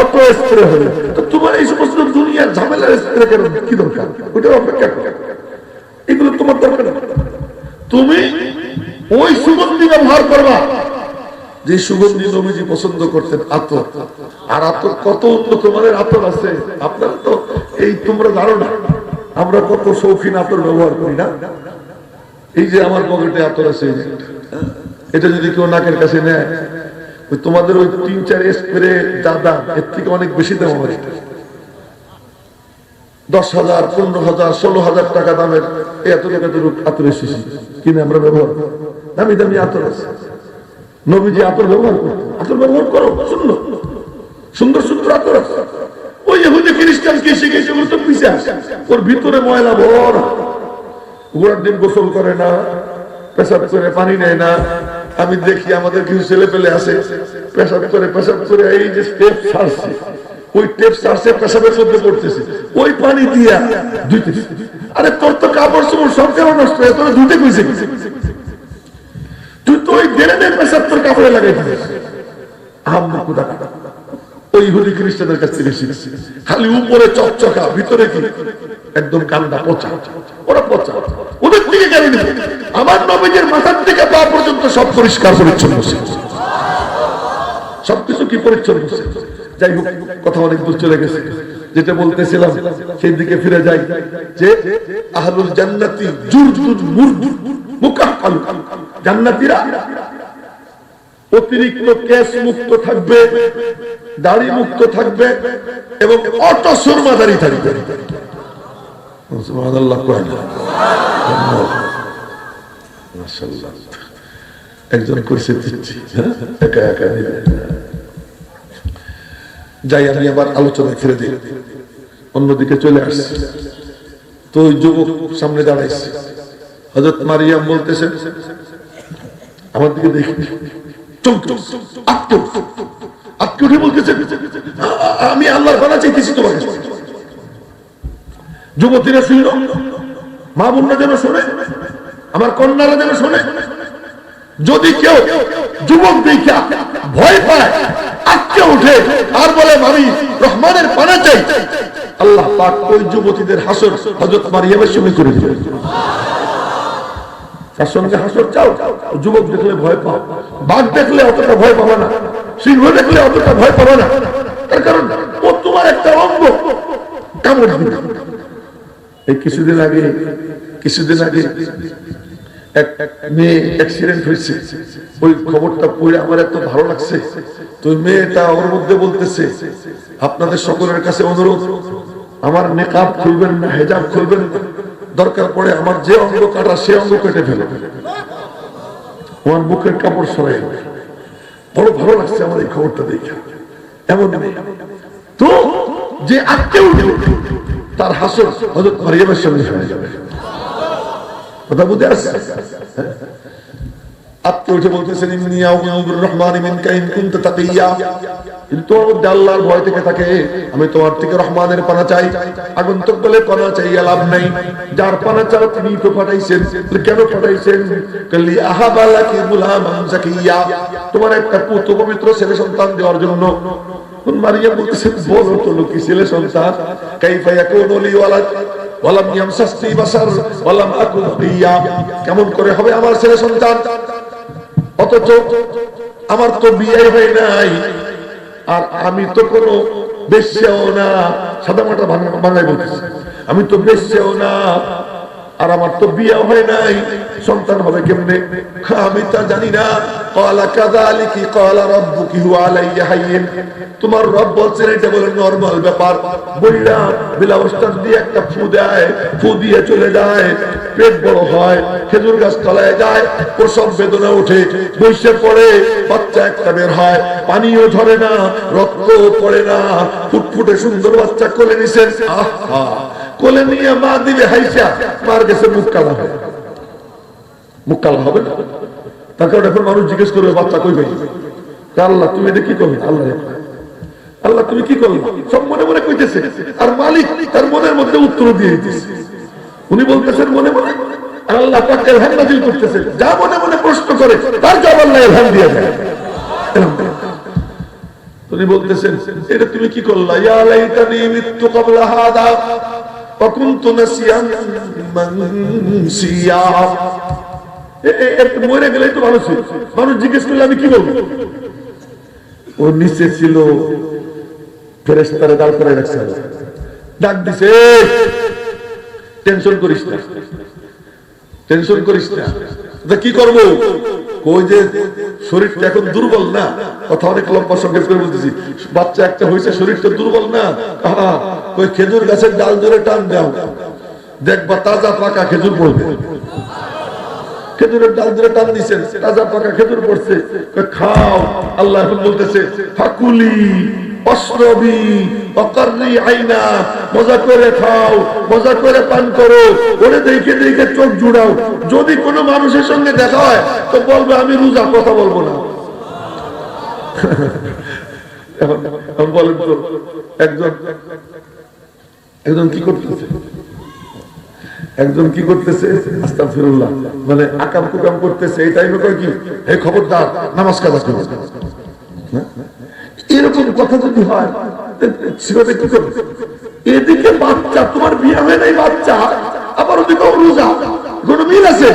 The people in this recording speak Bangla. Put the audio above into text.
অটো স্প্রে হলে। তো তোমার এই সমস্ত দুনিয়ার ঝামেলার স্প্রে কেন কি দরকার? ওটা অপেক্ষা করো। এগুলো তোমার দরকার। তুমি ওই সুগন্ধি ব্যবহার করবা। যে সুগন্ধি নবীজি পছন্দ করতেন আতর। আর আতর কত উন্নত মানের আতর আছে? আপনারা তো এই তোমরা না। আমরা কত শৌখিন আতর ব্যবহার করি না? এই যে আমার পকেটে আতর আছে এই যে একটা। এটা যদি কেউ নাকের কাছে নেয় ওই তোমাদের ওই তিন, চার স্প্রে যা দাম, এর থেকে অনেক বেশি দাম আমার দশ হাজার, পনেরো হাজার, ষোলো হাজার টাকা দামের এত টাকা তো আতরের শিশি কিনে আমরা ব্যবহার দামি দামি আতর আছে। নবীজি আতর ব্যবহার করতো আতর ব্যবহার করো, সুন্দর। সুন্দর সুন্দর আতর আছে। ওই ইহুদি খ্রিস্টান কে শিখেছে ওগুলো তো পিছিয়ে ওর ভিতরে ময়লা ভরা। ঘোড়ার দিন গোসল করে না, পেশাব করে পানি নেয় না। আমি দেখি আমাদের কিছু ছেলে পেলে আছে, পেশাব করে পেশাব করে এই যে স্টেপ সারছে ওই টেপ সারছে পেশাবের মধ্যে পড়তেছে। ওই পানি দিয়া ধুইতেছে। আরে তোর তো কাপড় চোপড় সব কেন নষ্ট হয়ে, তোর ধুতে কইছে তুই তো ওই দেড়ে দেড় পেশাব তোর কাপড়ে লাগাই দিস আহাম্মা কুদা ওই ইহুদি খ্রিস্টানের কাছ থেকে শিখছি খালি উপরে চকচকা, ভিতরে কি? একদম কান্দা, পচা। ওরা পচা। ওদের থেকে কেন নেবে আমার নবীজের মাথার থেকে পা পর্যন্ত সব পরিষ্কার পরিচ্ছন্ন ছিল। সবকিছু কি পরিচ্ছন্ন যাই হোক, কথা অনেক দূর চলে গেছে। যেটা বলতেছিলাম, সেই দিকে ফিরে যাই। যে আহলুল জান্নাতি জুরজুর মুরদুর মুকাহকাল জান্নাতীরা অতিরিক্ত কেস মুক্ত থাকবে, দাড়ি মুক্ত থাকবে এবং অট সুরমা দাড়ি থাকবে। সুবহানাল্লাহ কয় না। মাশাআল্লাহ। একজন কইছে দিচ্ছি হ্যাঁ? একা একা যাই, আমি আবার আলোচনায় ফিরে দিই অন্যদিকে চলে আসছি। তো ওই যুবক সামনে দাঁড়াইছে। হজরত মারিয়াম বলতেছেন আমার দিকে বলতেছে, আমি চাইতেছি তোমার কাছে যুবতীরা শুনল মা বোনরা যেন শোনে। আমার কন্যারা যেন শোনে। যদি কেউ যুবক দেখা ভয় পায় আটকে উঠে আর বলে আমি রহমানের পানা চাই। আল্লাহ পাক ওই যুবতীদের হাসর হজরত মারিয়ামের সঙ্গে করে দিলেন। তার সঙ্গে হাসর চাও। যুবক দেখলে ভয় পাও। বাঘ দেখলে অতটা ভয় পাবে না। সিংহ দেখলে অতটা ভয় পাবে না। তার কারণ, ও তোমার একটা অঙ্গ। কামড় দিবে এই কিছুদিন আগে কিছুদিন আগে আপনাদের সকলের কাছে অনুরোধ, আমার নেকাব খুলবেন না হেজাব খুলবেন দরকার পড়ে আমার যে অঙ্গ কাটা, সে অঙ্গ কেটে ফেলে। আমার বুকের কাপড় সরাই বড় ভালো লাগছে আমার এই খবরটা দেখে। এমন তো যে আটকে উঠে তার হাসর হজরত মারিয়ামের সঙ্গে হয়ে যাবে। কথা বুঝে আসছে? আত্মে উঠে বলতেছেন রহমানি কুনতা তোমার মধ্যে আল্লাহর ভয় থেকে থাকে, আমি তোমার থেকে একটা পুত্র পবিত্র ছেলে সন্তান দেওয়ার জন্য। মারিয়া বলতেছেন বলো তো লোকি ছেলে সন্তান ওয়ালাম ইয়ামসাসনি বাসার, ওয়ালাম আকুন বাকিয়া কেমন করে হবে আমার ছেলে সন্তান? অথচ আমার তো বিয়ে হয় নাই, আর আমি তো কোনো বেশ্যাও না। সাদা মাটা বাংলায় বলতেছি। আমি তো বেশ্যাও না। আর আমার তো বিয়া হয় নাই। সন্তান হবে কেমনে? হ্যাঁ, আমি তা জানি না। কলা কাদা আলী কি কলা রব কি তোমার রব বলছেন, এটা বলে নর্মাল ব্যাপার। বললাম বিলাবস্থান দিয়ে একটা ফু দেয়, ফু দিয়ে চলে যায়। পেট বড় হয়, খেজুর গাছ তলায় যায়, প্রসব বেদনা উঠে বৈশে পড়ে, বাচ্চা একটা বের হয়। পানিও ঝরে না রক্ত পড়ে না। ফুটফুটে সুন্দর বাচ্চা কোলে নিছেন। আহ! কোলে নিয়ে মা দিলে হাইসা, মার গেছে মুখ কালা হবে। মুখ কালা হবে তার কারণ এখন মানুষ জিজ্ঞেস করবে, বাচ্চা কই ভাই আল্লাহ, তুমি এটা কি করবে আল্লাহ আল্লাহ, তুমি কি করবে সব মনে মনে কইতেছে। আর মালিক তার মনের মধ্যে উত্তর দিয়ে দিতেছে। উনি বলতেছেন, মনে মনে? আল্লাহ পাক এলহাম নাজিল করতেছেন যা মনে মনে প্রশ্ন করে, তার জবাব আল্লাহ এলহাম দিয়ে দেয়। উনি বলতেছেন, এটা তুমি কি করলা? ইয়া লাইতানি মিত্তু ক্বাবলা হাদা। কুনতু মরে গেলেই তো ভালো মানুষ জিজ্ঞেস করলে আমি কি বলব? ও নিচে ছিল ফেরেস্তারে দাঁড় করে রাখছে ডাক দিছে টেনশন করিস না। টেনশন করিস না। কি করব? কই যে শরীরটা এখন দুর্বল না? কথা অনেক লম্বা সঙ্গে করে বলতেছি। বাচ্চা একটা হয়েছে, শরীরটা দুর্বল না? ওই খেজুর গাছের ডাল ধরে টান দাও। দেখবা তাজা পাকা খেজুর পড়বে। খেজুরের ডাল ধরে টান দিচ্ছেন তাজা পাকা খেজুর পড়ছে। খাও, আল্লাহ বলতেছে, ফাকুলি। অকারনি আইনা, মজা করে খাও, মজা করে পান করো, ওরে দেখে দেখে চোখ জুড়াও। যদি কোনো মানুষের সঙ্গে দেখা হয়, তো বলবে, আমি রোজা, কথা বলব না। একজন কি করতেছে? একজন কি করতেছে? মানে আকাম কুকাম করতেছে, এই টাইমে কয় কি? খবরদার, নামাজ কাজা করো। হ্যাঁ? এরকম কথা যদি হয় কি করবে? এদিকে বাচ্চা, তোমার বিয়ে হয় নাই বাচ্চা, আবার ওদিকে রোজা, কোনো মিল আছে?